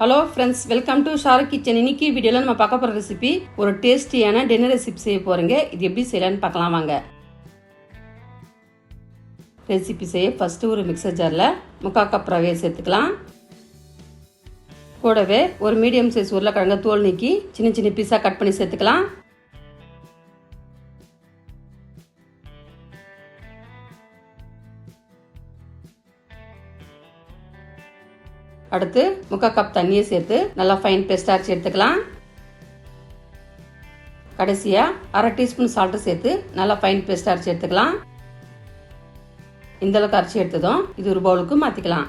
Hello friends welcome to Shar kitchen இன்னைக்கு வீடியோவில் நம்ம பார்க்க போகிற ரெசிபி ஒரு டேஸ்டியான டின்னர் ரெசிபி செய்ய போகிறீங்க இது எப்படி செய்யலான்னு பார்க்கலாம் வாங்க. ரெசிபி செய்ய ஃபஸ்ட்டு ஒரு மிக்சர் ஜாரில் முக்கால் கப் ரவையை சேர்த்துக்கலாம். கூடவே ஒரு மீடியம் சைஸ் உருளைக்கிழங்க தோல் நீக்கி சின்ன சின்ன பீஸாக கட் பண்ணி சேர்த்துக்கலாம். அடுத்து முக்கால் கப் தண்ணியை சேர்த்து நல்லா ஃபைன் பேஸ்ட் அரைச்சி எடுத்துக்கலாம். கடைசியாக அரை டீஸ்பூன் சால்ட்டு சேர்த்து நல்லா ஃபைன் பேஸ்ட் அரைச்சி எடுத்துக்கலாம். இந்தளவுக்கு அரைச்சி எடுத்ததும் இது ஒரு பவுலுக்கு மாற்றிக்கலாம்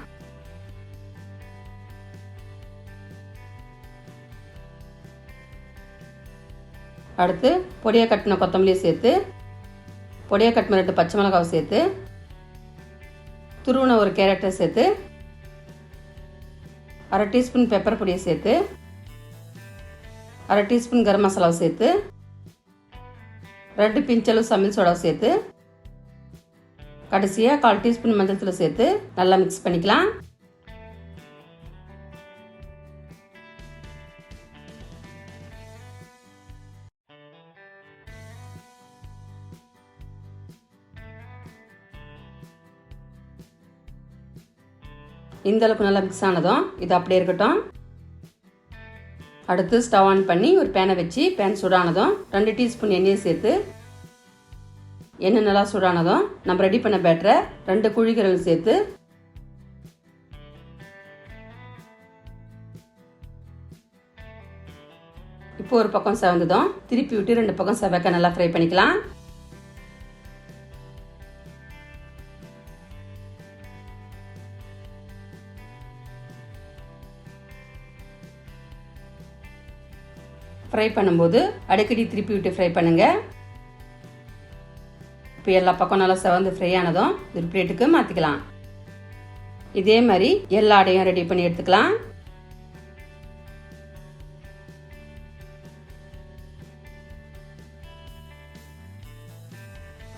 அடுத்து பொடியாக கட்டின கொத்தமல்லியை சேர்த்து பொடியாக கட்டின ரெண்டு பச்சை மிளகாவை சேர்த்து துருவின ஒரு கேரட்டை சேர்த்து அரை டீஸ்பூன் பெப்பர் பொடியை சேர்த்து அரை டீஸ்பூன் கரம் மசாலாவை சேர்த்து ரெண்டு பிஞ்சளவு சமையல் சோடாவை சேர்த்து கடைசியாக கால் டீஸ்பூன் மஞ்சள் தூள் சேர்த்து நல்லா மிக்ஸ் பண்ணிக்கலாம். இந்த அளவுக்கு நல்லா மிக்ஸ் ஆனதும் இது அப்படியே இருக்கட்டும். அடுத்து ஸ்டவ் ஆன் பண்ணி ஒரு பேனை வச்சு பேன் சூடானதும் ரெண்டு டீஸ்பூன் எண்ணெயை சேர்த்து எண்ணெய் நல்லா சூடானதும் நம்ம ரெடி பண்ண பேட்டரை ரெண்டு குழிகரல் சேர்த்து இப்போ ஒரு பக்கம் செவந்ததும் திருப்பி விட்டு ரெண்டு பக்கம் செவக்க நல்லா ஃப்ரை பண்ணிக்கலாம். ஃப்ரை பண்ணும்போது அடிக்கடி திருப்பி விட்டு ஃப்ரை பண்ணுங்கள் இப்போ எல்லா பக்கம் நல்லா செவந்து ஃப்ரை ஆனதும் ஒரு பிளேட்டுக்கு மாற்றிக்கலாம் இதே மாதிரி எல்லா அடையும் ரெடி பண்ணி எடுத்துக்கலாம்.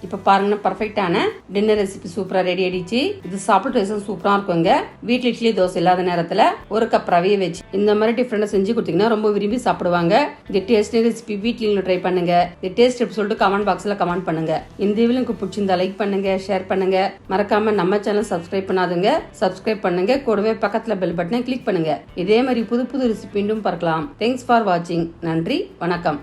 இப்போ பாருங்கன்னா பர்ஃபெக்டான டின்னர் ரெசிபி சூப்பராக ரெடி ஆயிடுச்சு. இது சாப்பிட்டு சூப்பராக இருக்குங்க. வீட்டில் இட்லி தோசை இல்லாத நேரத்தில் ஒரு கப் ரவையை வச்சு இந்த மாதிரி டிஃப்ரெண்டாக செஞ்சு கொடுத்தீங்கன்னா ரொம்ப விரும்பி சாப்பிடுவாங்க. இந்த டேஸ்ட் ரெசிபி வீட்லையும் ட்ரை பண்ணுங்க. இந்த டேஸ்ட் எப்படி சொல்லிட்டு கமெண்ட் பாக்ஸில் கமெண்ட் பண்ணுங்க. இந்த வீடியோ பிடிச்சிருந்தா லைக் பண்ணுங்க ஷேர் பண்ணுங்க. மறக்காம நம்ம சேனல் சப்ஸ்கிரைப் பண்ணாதுங்க. சப்ஸ்கிரைப் பண்ணுங்க. கூடவே பக்கத்தில் பெல் பட்டனை கிளிக் பண்ணுங்க. இதே மாதிரி புது புது ரெசிபி பார்க்கலாம். தேங்க்ஸ் ஃபார் வாட்சிங் நன்றி வணக்கம்.